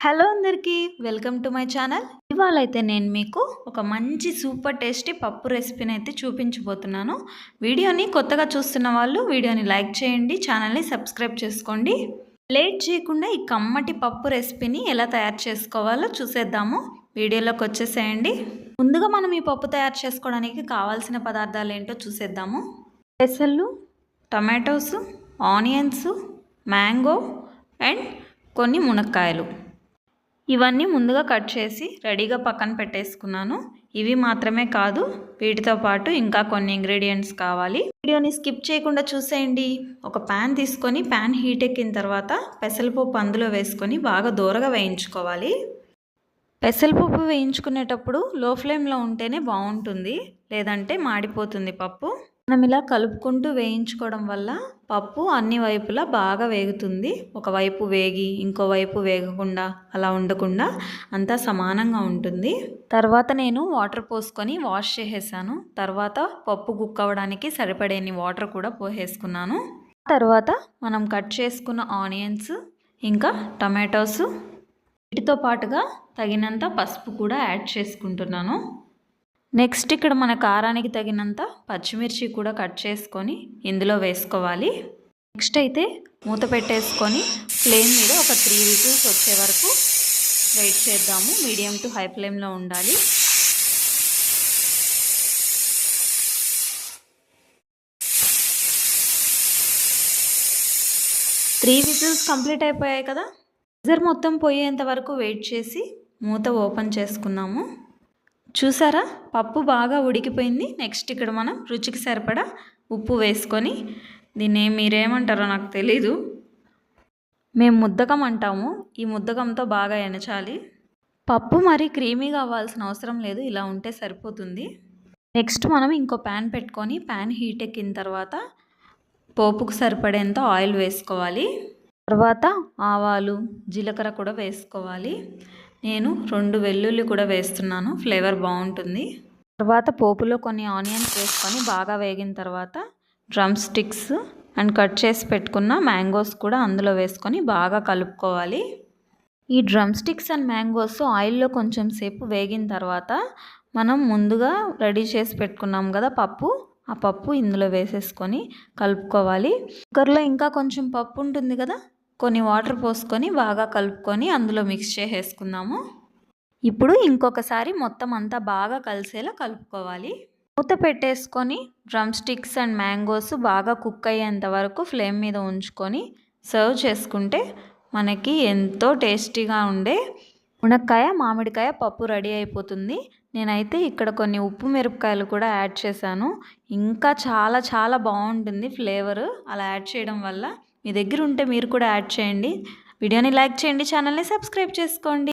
Hello అందరికీ welcome to my channel. ఇవాళ అయితే నేను మీకు ఒక మంచి సూపర్ టేస్టీ పప్పు రెసిపీని అయితే చూపించబోతున్నాను. వీడియోని కొత్తగా చూస్తున్న వాళ్ళు వీడియోని లైక్ చేయండి ఛానల్ని సబ్స్క్రైబ్ చేసుకోండి. లేట్ చేయకుండా ఈ కమ్మటి పప్పు రెసిపీని ఎలా తయారు చేసుకోవాలో చూసేద్దాము. వీడియోలోకి వచ్చేసేయండి. ముందుగా మనం ఈ పప్పు తయారు చేసుకోవడానికి కావాల్సిన పదార్థాలు ఏంటో చూసేద్దాము. పెసళ్ళు టమాటోస్ ఆనియన్స్ మ్యాంగో అండ్ కొన్ని మునక్కాయలు. ఇవన్నీ ముందుగా కట్ చేసి రెడీగా పక్కన పెట్టేసుకున్నాను. ఇవి మాత్రమే కాదు వీటితో పాటు ఇంకా కొన్ని ఇంగ్రీడియంట్స్ కావాలి. వీడియోని స్కిప్ చేయకుండా చూసేయండి. ఒక ప్యాన్ తీసుకొని ప్యాన్ హీట్ ఎక్కిన తర్వాత పెసరపప్పు అందులో వేసుకొని బాగా దూరగా వేయించుకోవాలి. పెసరపప్పు వేయించుకునేటప్పుడు లో ఫ్లేమ్లో ఉంటేనే బాగుంటుంది లేదంటే మాడిపోతుంది పప్పు. మనం ఇలా కలుపుకుంటూ వేయించుకోవడం వల్ల పప్పు అన్ని వైపులా బాగా వేగుతుంది. ఒకవైపు వేగి ఇంకోవైపు వేగకుండా అలా ఉండకుండా అంతా సమానంగా ఉంటుంది. తర్వాత నేను వాటర్ పోసుకొని వాష్ చేసేసాను. తర్వాత పప్పు కుక్ అవ్వడానికి సరిపడేని వాటర్ కూడా పోసేసుకున్నాను. తర్వాత మనం కట్ చేసుకున్న ఆనియన్స్ ఇంకా టమాటోస్ వీటితో పాటుగా తగినంత పసుపు కూడా యాడ్ చేసుకుంటున్నాను. నెక్స్ట్ ఇక్కడ మన కారానికి తగినంత పచ్చిమిర్చి కూడా కట్ చేసుకొని ఇందులో వేసుకోవాలి. నెక్స్ట్ అయితే మూత పెట్టేసుకొని ఫ్లేమ్ మీద ఒక త్రీ విజిల్స్ వచ్చే వరకు వెయిట్ చేద్దాము. మీడియం టు హై ఫ్లేమ్లో ఉండాలి. త్రీ విజిల్స్ కంప్లీట్ అయిపోయాయి కదా? విజర్ మొత్తం పోయేంత వరకు వెయిట్ చేసి మూత ఓపెన్ చేసుకున్నాము చూసారా? పప్పు బాగా ఉడికిపోయింది. నెక్స్ట్ ఇక్కడ మనం రుచికి సరిపడా ఉప్పు వేసుకొని దీన్ని మీరేమంటారో నాకు తెలీదు. మేము ముద్దకం అంటాము. ఈ ముద్దకంతో బాగా ఎనచాలి. పప్పు మరీ క్రీమీగా అవ్వాల్సిన అవసరం లేదు. ఇలా ఉంటే సరిపోతుంది. నెక్స్ట్ మనం ఇంకో ప్యాన్ పెట్టుకొని ప్యాన్ హీట్ ఎక్కిన తర్వాత పోపుకు సరిపడేంత ఆయిల్ వేసుకోవాలి. తర్వాత ఆవాలు జీలకర్ర కూడా వేసుకోవాలి. నేను రెండు వెల్లుల్లి కూడా వేస్తున్నాను. ఫ్లేవర్ బాగుంటుంది. తర్వాత పోపులో కొన్ని ఆనియన్స్ వేసుకొని బాగా వేగిన తర్వాత డ్రమ్ స్టిక్స్ అండ్ కట్ చేసి పెట్టుకున్న మ్యాంగోస్ కూడా అందులో వేసుకొని బాగా కలుపుకోవాలి. ఈ డ్రమ్ స్టిక్స్ అండ్ మ్యాంగోస్ ఆయిల్లో కొంచెం సేపు వేగిన తర్వాత మనం ముందుగా రెడీ చేసి పెట్టుకున్నాం కదా పప్పు ఆ పప్పు ఇందులో వేసేసుకొని కలుపుకోవాలి. కుక్కర్లో ఇంకా కొంచెం పప్పు ఉంటుంది కదా కొన్ని వాటర్ పోసుకొని బాగా కలుపుకొని అందులో మిక్స్ చేసేసుకుందాము. ఇప్పుడు ఇంకొకసారి మొత్తం అంతా బాగా కలిసేలా కలుపుకోవాలి. మూత పెట్టేసుకొని డ్రమ్ స్టిక్స్ అండ్ మ్యాంగోస్ బాగా కుక్ అయ్యేంత వరకు ఫ్లేమ్ మీద ఉంచుకొని సర్వ్ చేసుకుంటే మనకి ఎంతో టేస్టీగా ఉండే మునక్కాయ మామిడికాయ పప్పు రెడీ అయిపోతుంది. నేనైతే ఇక్కడ కొన్ని ఉప్పు మిరపకాయలు కూడా యాడ్ చేశాను. ఇంకా చాలా చాలా బాగుంటుంది ఫ్లేవరు. అలా యాడ్ చేయడం వల్ల మీ దగ్గర ఉంటే మీరు కూడా యాడ్ చేయండి. వీడియోని లైక్ చేయండి ఛానల్ని సబ్స్క్రైబ్ చేసుకోండి.